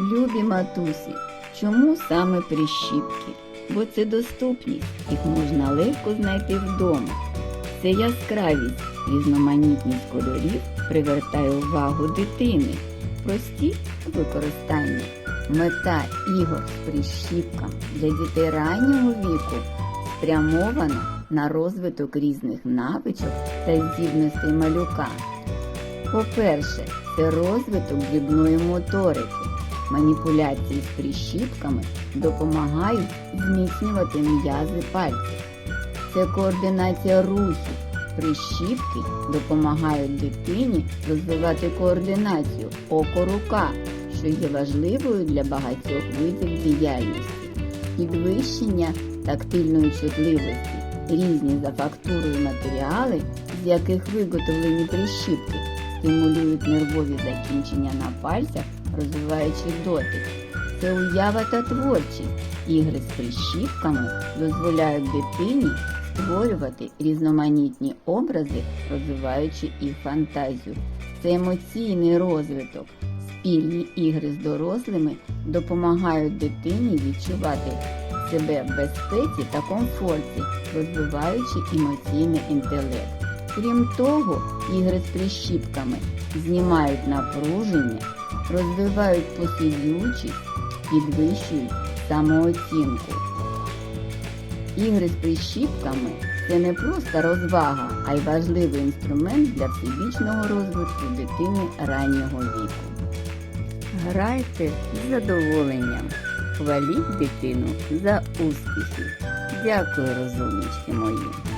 Любі матусі, чому саме прищіпки? Бо це доступність, їх можна легко знайти вдома. Це яскравість, різноманітність кольорів привертає увагу дитини. Прості у використанні. Мета ігор з прищіпками для дітей раннього віку спрямована на розвиток різних навичок та здібностей малюка. По-перше, це розвиток дрібної моторики. Маніпуляції з прищіпками допомагають зміцнювати м'язи пальців. Це координація рухів. Прищіпки допомагають дитині розвивати координацію око-рука, що є важливою для багатьох видів діяльності, підвищення тактильної чутливості, різні за фактурою матеріали, з яких виготовлені прищіпки, стимулюють нервові закінчення на пальцях, розвиваючи дотик. Це уява та творчість. Ігри з прищіпками дозволяють дитині створювати різноманітні образи, розвиваючи їх фантазію. Це емоційний розвиток. Спільні ігри з дорослими допомагають дитині відчувати себе в безпеці та комфорті, розвиваючи емоційний інтелект. Крім того, ігри з прищіпками знімають напруження, розвивають посидючість, підвищують самооцінку. Ігри з прищіпками це не просто розвага, а й важливий інструмент для всебічного розвитку дитини раннього віку. Грайте з задоволенням, хваліть дитину за успіхи. Дякую, розумнички мої.